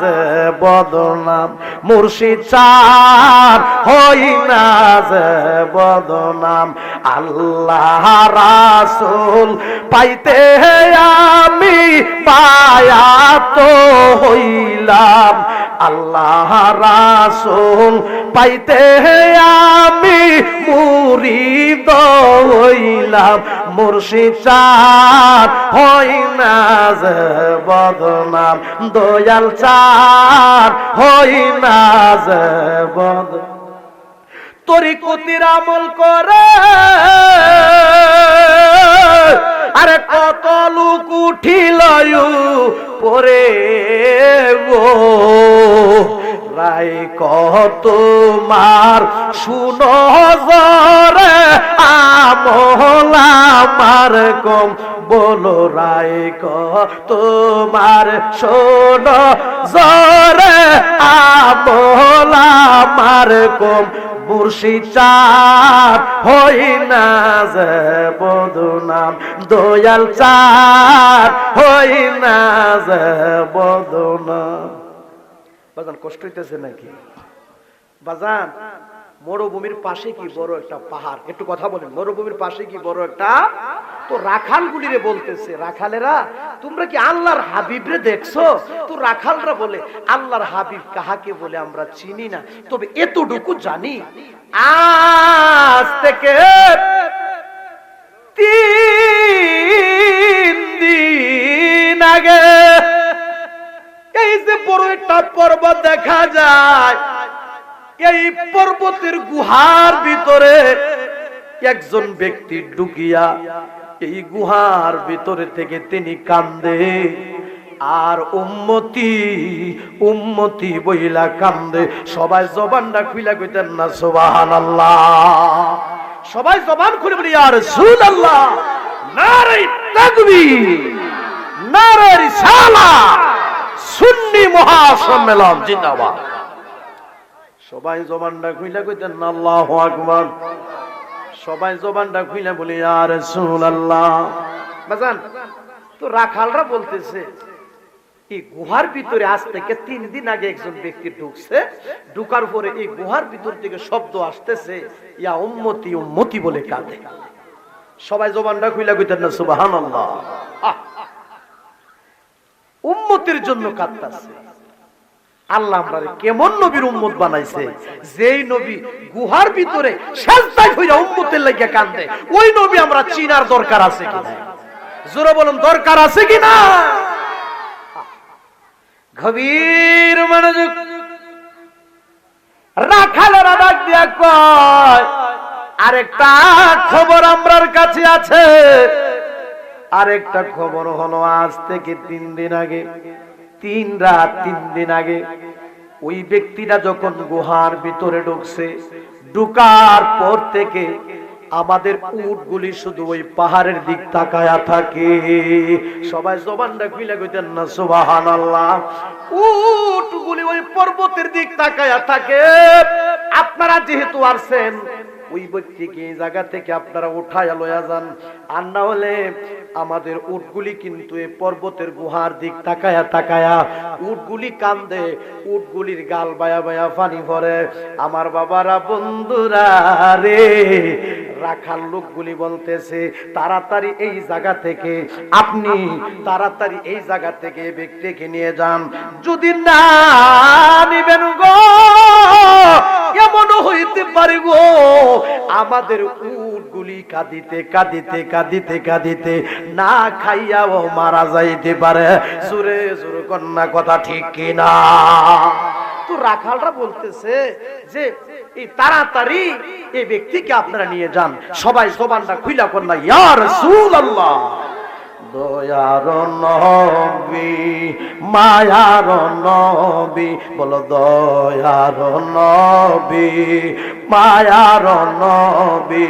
যে বদনাম মুর্শিদ চার হই যে বদনাম। আল্লাহ রাসুল পাইতে আমি পায়া তো হইলাম। আল্লাহ রাসুল পাইতে আমি মুরিদ হইলাম। মুর্শিদ চার হই না যে বদনাম। দয়াল চার হই না যে বদনাম। তরিকতির আমল করে। আরে কত লোক উঠিল পরে গো। রায় কত মার, শুনো আমার কম বলো রায় তোমার শোনো জরে আমার কম মুর্শিদ চার হই না যে বদনাম দয়াল চার হই না যে বদনাম বাজান, কষ্ট হইতেছে নাকি? বাজান মরুভূমির পাশে কি বড় একটা পাহাড়? একটু কথা বলেন, মরুভূমির পাশে কি বড় একটা? তো রাখাল গুলিরে বলতেছে, রাখালেরা, তোমরা কি আল্লাহর হাবিবরে দেখছ? তো রাখালরা বলে, আল্লাহর হাবিব কাহাকে বলে আমরা চিনি না। তবে এতটুকু জানি, আজ থেকে তিন দিন আগে এই যে বড় একটা পর্বত দেখা যায়। এই পর্বতের গুহার ভিতরে একজন ব্যক্তি ঢুকিয়া এই গুহার ভিতরে থেকে তিনি কান্দে, আর উম্মতি উম্মতি বইলা কান্দে। সবাই জবানটা খুইলা কইতেন, না সুবাহান সবাই জবান খুলে বলি আর সুদ আল্লাহ নারে তাকবীর নারে রিসালা সুন্নি মহাসম্মেলন, জিন্দাবাদ। সবাই জবানটা খুইলা কইতেন, আল্লাহ আকবার। সবাই জবানটা খুইলা বলি আর বাজান, তো রাখালরা বলতেছে গুহার ভিতরে আজ থেকে তিন দিন আগে একজন ব্যক্তি ঢুকছে, ঢুকার পরে এই গুহার ভিতর থেকে শব্দ আসতেছে, ইয়া উম্মতি উম্মতি বলে কাঁদে। সবাই জবানটা খুইলা কইতেন না সুবাহান উম্মতের জন্য কাঁদতাছে। আল্লাহ কেমন নবীর উম্মত বানাইছে? যেই নবী গুহার ভিতরে উম্মতের কান্দে, ওই নবী আমরা চিনার দরকার আছে জোরে বলুন, দরকার আছে গভীর মনোযোগ। দিয়া কয়, আরেকটা খবর আমরার কাছে আছে। আরেকটা খবর হলো, আজ থেকে তিন দিন আগে তিন রাত, তিন দিন আগে ওই ব্যক্তিটা যখন গুহার ভিতরে ঢুকছে, ঢুকার পর থেকে আমাদের উটগুলি শুধু ওই পাহাড়ের দিক তাকায়া থাকে। সবাই জবানটা খুলে কইতেন না সুবাহান আল্লাহ ওই পর্বতের দিক তাকায়া থাকে। আপনারা যেহেতু আসছেন ওই ব্যক্তিকে এই জায়গা থেকে আপনারা উঠায় লয়া যান। আর না হলে আমাদের উটগুলি কিন্তু এ পর্বতের গুহার দিক তাকায়া তাকায়া উটগুলি কান্দে, উটগুলির গাল বায়া বায়া পানি ভরে। আমার বাবারা, বন্ধুরা রে রাখার লোকগুলি বলতেছে, তাড়াতাড়ি এই জায়গা থেকে আপনি তাড়াতাড়ি এই জায়গা থেকে ব্যক্তিকে নিয়ে যান। যদি না নিবেন গো এমনও হইতে পারে গো? আমাদের উটগুলি কাঁদিতে কাঁদিতে কাঁদিতে কাঁদিতে না খাইয়াও মারা যাইতে পারে। সুরে সুর কন্যা, কথা ঠিক কিনা? তো রাখালরা বলতেছে যে, এই তাড়াতাড়ি এই ব্যক্তিকে আপনারা নিয়ে যান। সবাই জবানটা খুইলা কন্যা ইয়ার সুল আল্লাহ দয়ার নবী, মায়ার নবী, বলো দয়ার নবী, মায়ার নবী,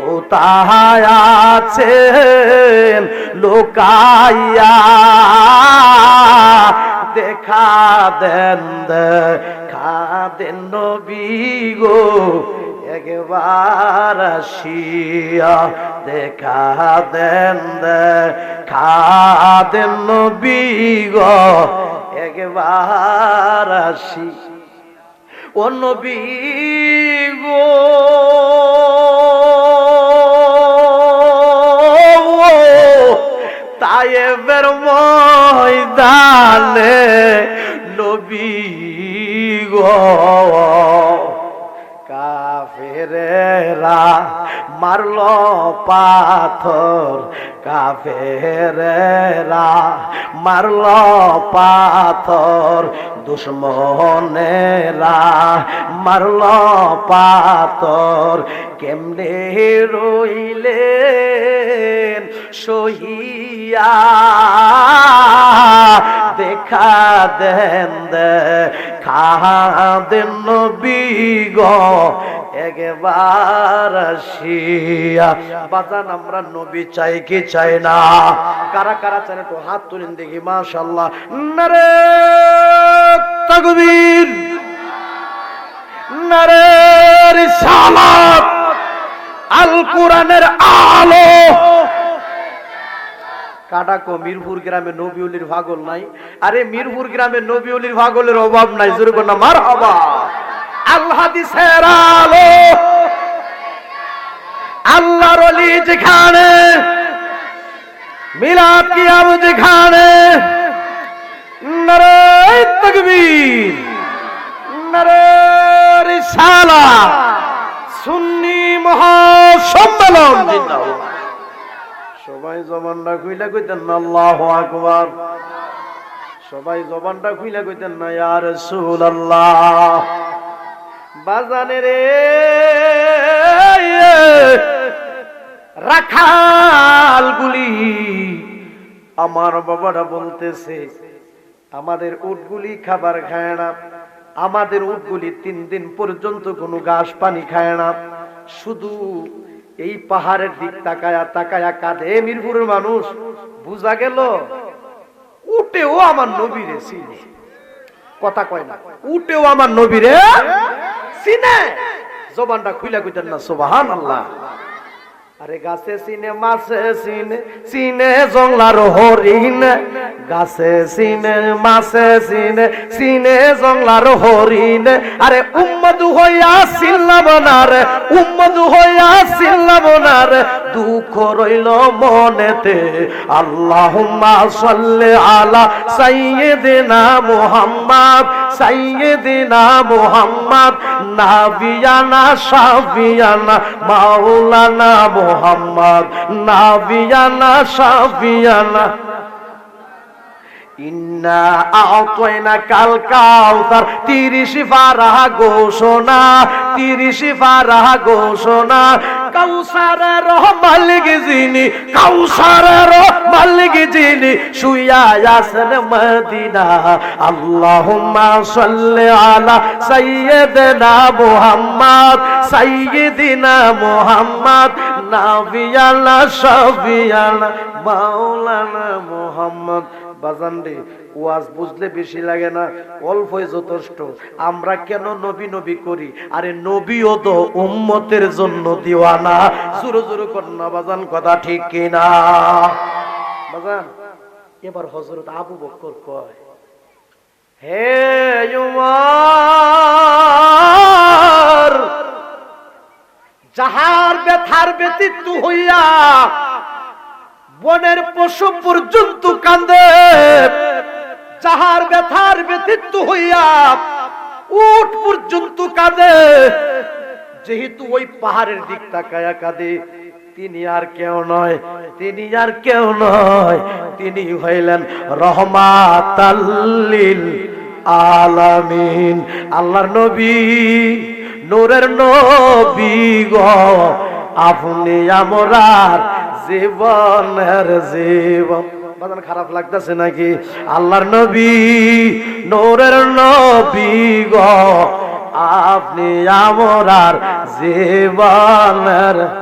কোথায় আছেন? লোকাইয়া দেখা দেন দেখা দেন নবী গো। একবার আসিয়া দেখা দেন দেখা দেন নবী গো। একবার আসি ও নবী গো। তায়েবের ময়দানে নবী গো। কাফেরেরা মারল পাথর। কাফেরেরা মারল পাথর। দুশ্মনেরা মারল পাথর। কেমনে রইলে সহিয়া? দেখা দেন খাদেন দেন গো। একবার আসিয়া, বাজান আমরা নবী চাই কি চাই না? কারা কারা চান একটু হাত তুলেন দেখি মাশাল্লাহ নারে নারে আল কোরআনের আলো। কাটাকো মিরপুর গ্রামে নবিউলির ভাগল নাই? আরে মিরপুর গ্রামে নবিউলির ভাগলের অভাব নাই, জোরে কোন মার হবা আল্লাহ হাদিসের আলো। আল্লাহর অলি যেখানে, মিলাদ কিয়াম যেখানে সুন্নি মহাসম্মেলন। সবাই জবানটা খুইলা কইতেন না, আল্লাহ আকবার। সবাই জবানটা খুইলা কইতেন না, ইয়া রাসূলুল্লাহ। বাজানে রে। রাখাল গুলি। আমার বাবারা বলতেছে, আমাদের উটগুলি খাবার খায় না। আমাদের উটগুলি তিন দিন পর্যন্ত কোনো ঘাস পানি খায় না। শুধু এই পাহাড়ের দিক তাকায়া তাকায়া কাঁধে মিরপুরের মানুষ। বুঝা গেল, উটেও আমার নবীরে চিনে। কথা কয় না, উটেও আমার নবীরে চিনে জবানটা খুইলা কইতেন না সুবহান আল্লাহ আরে গাছে সিনে, মাছে সিনে সিনে জংলার হরিণ। গাছে সিনে, মাছে সিনে সিনে জংলার হরিণ। আরে উম্মদ হইয়া সিল্লাব না উম্মদ হইয়া সিল্লাব না দুঃখ রইল মনেতে, আল্লাহুম্মা সাল্লি আলা সাইয়্যিদিনা মুহাম্মদ। সাইয়্যিদিনা মোহাম্মদ নাবিয়ানা সাবিয়ানা মাওলানা মোহাম্মদ নাবিয়ানা শাফিয়ানা। ইন্না আতয়না কাল কাউসার তিরিশ ফারাহ ঘোষণা, তিরিশ ফারাহ ঘোষণা। কাউসারের মালিক যিনি, কাউসারের মালিক যিনি, শুইয়া আছেন মদিনা। আল্লাহুম্মা সাল্লি আলা সাইয়্যিদিনা মুহাম্মদ সাইয়্যিদিনা মুহাম্মদ, নাবিয়ানা শাফিয়ানা মাওলানা মুহাম্মদ। বাজান রে, ওয়াজ বুঝলে বেশি লাগে না, অল্পই যথেষ্ট। আমরা কেন নবী নবী করি? আরে নবীও তো উম্মতের জন্য দিওয়ানা। জোরে জোরে কন্যা বাজান, কথা ঠিক কিনা? বাজান, এবার হজরত আবু বকর কয়, হে যাহার ব্যথার ব্যতীত হইয়া বনের পশু পর্যন্ত কান্দে। যাহার ব্যথার ব্যতীত হইয়া উঠ পর্যন্ত কাঁদে। যেহেতু ওই পাহাড়ের দিক তাকায়া কাঁদে, তিনি আর কেউ নয়, তিনি আর কেউ নয়, তিনি হইলেন রহমাতাল্লিল আলামিন। আল্লাহর নবী, নূরের নবী গো, আপনি আমরার জীবনের জীবন। খারাপ লাগতেছে নাকি? আল্লাহর নবী নোরের নবী গ। আপনি আমরার জীবনের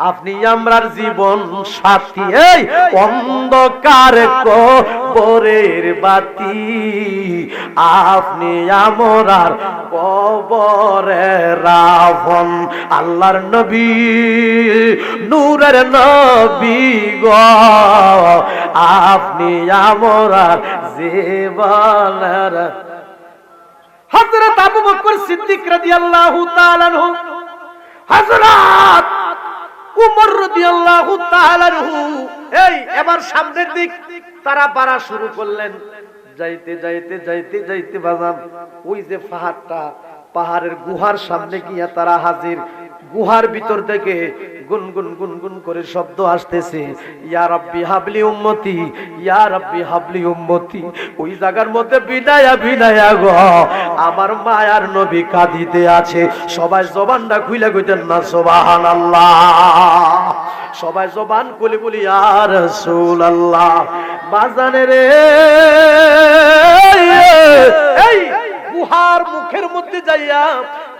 আপনি আমরার জীবন সাথী, এই অন্ধকার কবরের বাতি। আপনি আমরার কবরে রাভন আল্লাহর নবী, নূরের নবী গ। আপনি আমরার জীবনের হযরত আবু বকর সিদ্দিক রাদিয়াল্লাহু তাআলা হযরত উমর রাদিয়াল্লাহু তাআলা আনহু। এই, এবার সামনের দিক। তারা বাড়া শুরু করলেন। যাইতে যাইতে যাইতে যাইতে বাজান। ওই যে পাহাড়টা পাহাড়ের গুহার সামনে গিয়া তারা হাজির। গুহার ভিতর থেকে গুনগুন গুনগুন করে শব্দ আসতেছে। ইয়া রাব্বি হাবলি উম্মতি, ইয়া রাব্বি হাবলি উম্মতি, ওই জায়গার মধ্যে বিনায়া বিনায়া গো। আমার মায়ার নবী কাঁদিতে আছে। সবাই জবানটা খুইলা কইতেন না, সুবহানাল্লাহ। সবাই জবান খুলে বলি, ইয়া রাসূলুল্লাহ। বাজানে রে এই, গুহার মুখের মধ্যে যাইয়া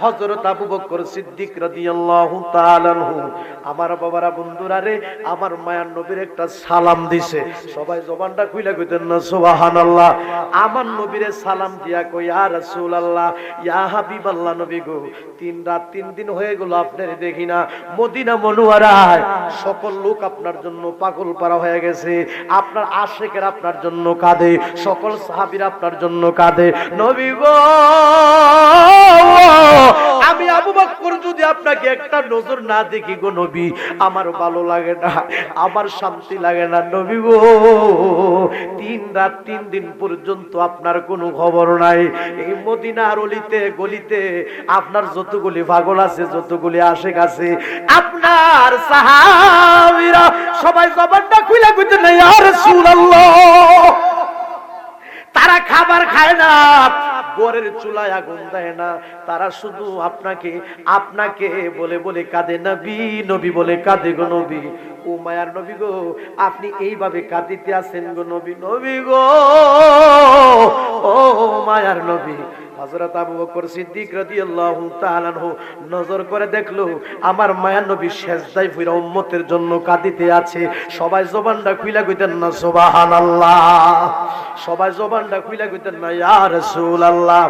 হযরত আবু বকর সিদ্দিক রাদিয়াল্লাহু তাআলা আমার বাবারা বন্ধুরা রে, আমার মায়ার নবীর একটা সালাম দিছে। সবাই জবানটা খুইলা কইতেন না, সুবহানাল্লাহ। আমার নবীরে সালাম দিয়া কই, ইয়া রাসূলুল্লাহ, ইয়া হাবিবাল্লাহ নবী গো, তিন রাত তিন দিন হয়ে গেল আপনার দেখি না। মদিনা মনোয়ারায় সকল লোক আপনার জন্য পাগল পারা হয়ে গেছে। আপনার আশেকের আপনার জন্য কাঁদে, সকল সাহাবীরা আপনার জন্য কাঁদে। নবী গো আমি আবু বকর যদি আপনাকে একটা নজর না দেখি গো নবী, আমার ভালো লাগে না, আমার শান্তি লাগে না নবী গো। তিন রাত, তিন দিন পর্যন্ত আপনার কোনো খবর নাই। এই মদিনার অলিতে, গলিতে আপনার যতগুলি পাগল আছে, যতগুলি আশেক আছে, আপনার সাহাবীরা সবাই জবানটা খুলে কইতে নাই আর রাসূলুল্লাহ, তারা খাবার খায় না। গোরের চুলায় আগুন দেয় না। তারা শুধু আপনাকে আপনাকে বলে বলে কাঁদে। নবী নবী বলে কাঁদে গো নবী। ও মায়ার নবী গো, আপনি এইভাবে কাঁদিতে আছেন গো নবী। নবী গো, ও মায়ার নবী। হযরত আবু বকর সিদ্দিক রাদিয়াল্লাহু তাআলা নজর করে দেখল, আমার মায়ার নবী সেজদায় ফিরা উম্মতের জন্য কাঁদিতে আছে। সবাই জবানটা খুইলা কইতেন না, সুবহানাল্লাহ। সবাই জবানটা খুইলা কইতেন না, ইয়া রাসূলুল্লাহ।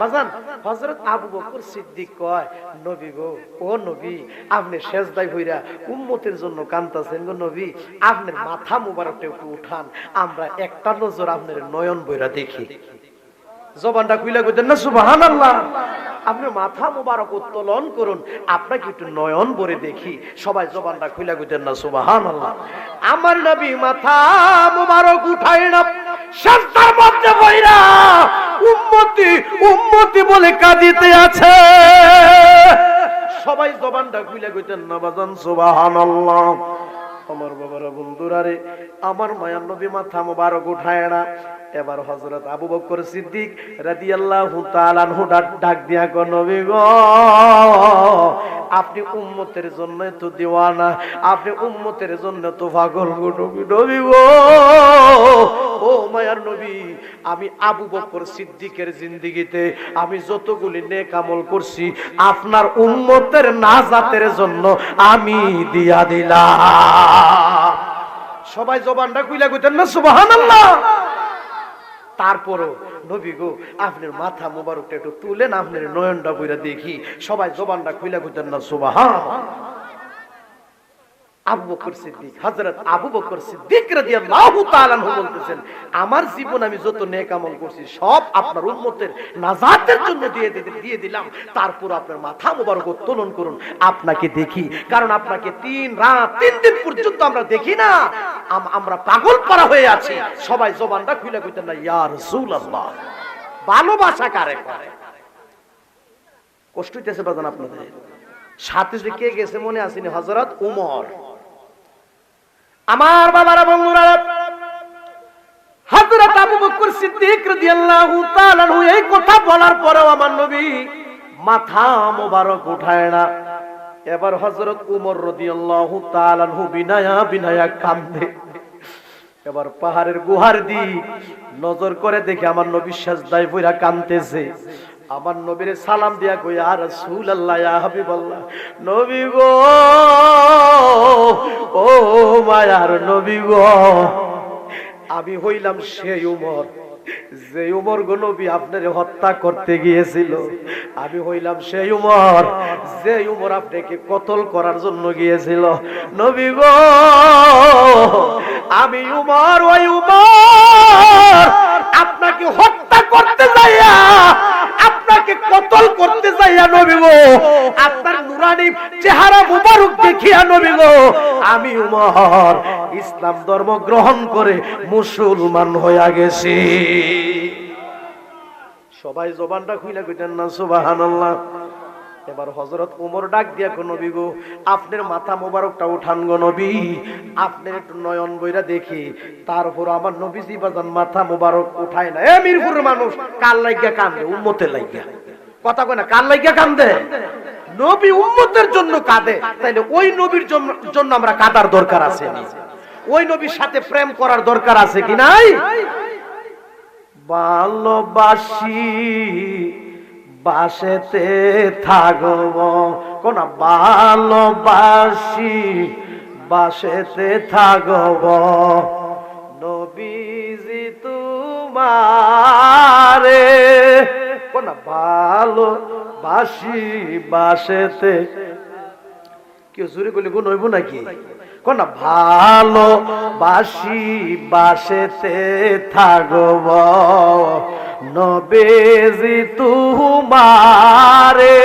বাজান, হযরত আবু বকর সিদ্দিক কয়, নবী গো, ও নবী, আপনি সেজদায় হইরা উম্মতের জন্য কান্তাছেন গো নবী। আপনার মাথা মুবারকটা একটু উঠান, আমরা একটা নজর আপনার নয়ন বইরা দেখি। জবানটা খুইলা কইতেন, না সুবাহান আল্লাহ আপনি মাথা মুবারক উত্তোলন করুন। আপনাকে একটু নয়ন ভরে দেখি। সবাই জবানটা খুইলা কইতেন, না সুবাহান আল্লাহ আমার নবী মাথা মুবারক উঠায় না। সাজদার মধ্যে বইরা উম্মতি উম্মতি বলে কাঁদিতে আছে। সবাই জবানটা খুইলা কইতেন, না, বাজান, সুবহানাল্লাহ। আমার বাবারা বন্ধুরা রে আমার মায়ার নবী মাথা মুবারক উঠায় না এবার হযরত আবু বকর সিদ্দিক রাদিয়াল্লাহু তাআলা আনহু ডাক দিয়া গো নবী গো, আপনি উম্মতের জন্য তো দিওয়ানা, আপনি উম্মতের জন্য তো পাগল গো নবী গো। মায়ার নবী, আমি আবু বকর সিদ্দিকের জিন্দেগিতে আমি যতগুলি নেক আমল করছি, আপনার উম্মতের নাজাতের জন্য আমি দিয়া দিলাম। সবাই জবানটা কুইলা কইতেন না, সুবহানাল্লাহ। তারপরও, নবী গো, আপনার মাথা মোবারকটা একটু তুলেন, আপনার নয়নটা বইরা দেখি। সবাই জবানটা খুইলা কইতেন না সুবহান আমার জীবন আমি যত নেক আমল করছি, সব আপনার উম্মতের নাজাতের জন্য দিয়ে দিয়ে দিলাম। তারপর আপনার মাথা মোবারক উত্তোলন করুন। আপনাকে দেখি, কারণ আপনাকে তিন রাত, তিন দিন পর্যন্ত আমরা দেখি না। আমরা পাগল পারা হয়ে আছি। সবাই জবানটা খুলে কইতেন না, ইয়া রাসূলুল্লাহ। ভালোবাসা কারে করে? কষ্ট হইতেছে বাজান আপনাদের। সাথে কে গেছে মনে আসেনি, হযরত উমর। আমার বাবারা, বন্ধুরা, হযরত আবু বকর সিদ্দিক রাদিয়াল্লাহু তাআলা এই কথা বলার পরেও আমার নবী মাথা মোবারক উঠায় না। এবার হযরত উমর রাদিয়াল্লাহু তাআলা বিনায়া বিনায়া কান্দে এবার পাহাড়ের গুহার দি নজর করে দেখে আমার নবী সাজদায় পইরা কানতেছে আমার নবীর সালাম দিয়া কই আর রাসূল আল্লাহ ইয়া নবী গো, ও মায়ার নবী গো, আমি হইলাম সেই উমর যে উমর নবী আপনারে হত্যা করতে গিয়েছিল, আমি হইলাম সেই উমর যে উমর আপনাকে কতল করার জন্য গিয়েছিল, নবী গো, আমি উমর, ওই উমর কতল করতে যাইয়া নবী গো। আপনার নুরানি চেহারা মুবারক দেখিয়া নবী গো। আমি উমর, ইসলাম ধর্ম গ্রহণ করে মুসলমান হইয়া গেছি। সবাই জবানটা খুইলা কইতেন না, সুবহানাল্লাহ। এবার হজরত উমর ডাক দিয়া কো নবী গো, আপনার মাথা মোবারকটা উঠান গো নবী। আপনার একটু নয়ন বইরা দেখি। তারপর আমার নবীজি বাজান মাথা মোবারক উঠায় না। এ মিরপুরের মানুষ কাল লাগিয়া কান্দে? উম্মতে লাগিয়া কথা কয় না কাল লাগিয়া কান্দে নবী উম্মতের জন্য কাঁদে। তাইলে ওই নবীর জন্য- জন্য আমরা কাদার দরকার আছে ওই নবীর সাথে প্রেম করার দরকার আছে কি নাই? ভালোবাসি, বাসেতে থাকব। কোন ভালোবাসি, বাসেতে থাকব। নবীজি তোমারে কোন ভালো বাসি বাসেতে। কেউ চুরি করলে গুণ হইব নাকি? কোন ভালো বাসি বাসেতে থাকব। নবেজি তুমারে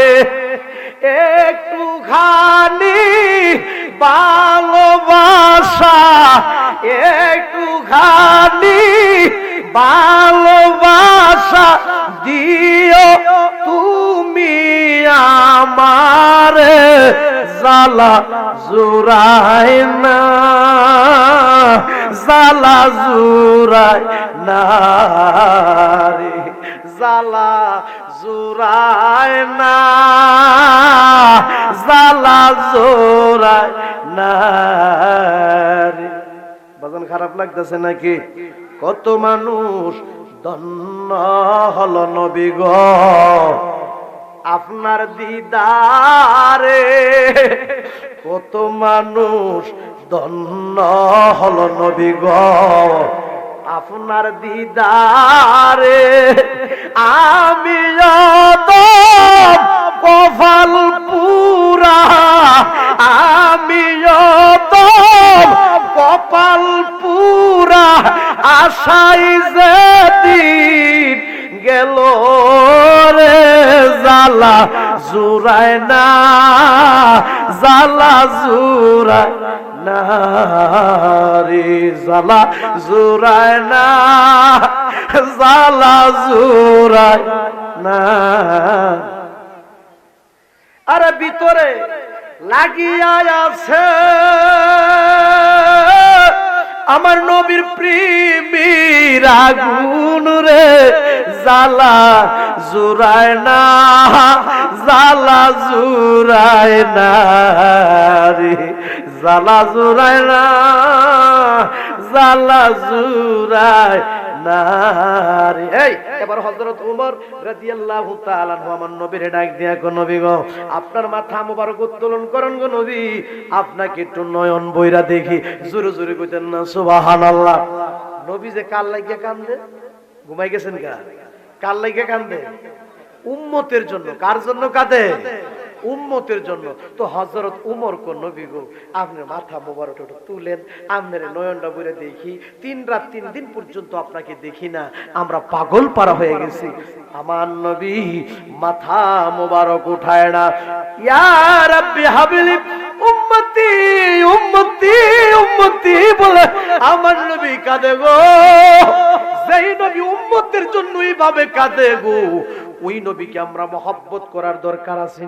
একটু খানি ভালোবাসা একটু খানি ভালোবাসা দিও তুমি আমারে জালা জুরাই না জালা জুরাই না রে জালা জুরাই না জালা জুরাই না রে। খারাপ লাগতেছে নাকি? কত মানুষ ধন্য হল নবী গো। আপনার দিদারে কত মানুষ ধন্য হল নবী গো। আপনার দিদারে আমি আশাই গেল রে জালা জুরায় না জালা জুরায় না রে জালা জুরায় না জালা জুরায় না। আরে ভিতরে লাগিয়া আছে আমার নবীর প্রেমীর আগুন রে জালা জুরায় না জালা জুরায় না রে জালা জুরায় না। জালা জুরায় না রে এই, এবার হযরত রাদিয়াল্লাহু তাআলা আমার নবীর ডাক দিয়া নবী গো, আপনার মাথা মোবারক উত্তোলন করেন গো নবী। আপনাকে একটু নয়ন বইরা দেখি, জোরে জোরে কইতেন না, সুবহানাল্লাহ। নবী যে কাল লাগিয়া কান্দে? ঘুমাই গেছেন কা কাল লাগিয়া কান্দে? উম্মতের জন্য, কার জন্য কাঁদে? উম্মতের জন্য। তো হজরত উমর কোন নবী গো, আপনার মাথা মোবারক তুলেন, আপনার নয়নটা বলে দেখি, তিন রাত তিন দিন পর্যন্ত আপনাকে দেখি না, আমরা পাগল পারা হয়ে গেছি। আমার নবী মাথা মোবারক উঠায় না। ইয়া রাব্বি হাবিলি উম্মতি উম্মতি উম্মতি বলে আমার নবী কাঁদে গো। যেই নবী উম্মতের জন্য এইভাবে কাঁদে গো, ওই নবীকে আমরা মহব্বত করার দরকার আছে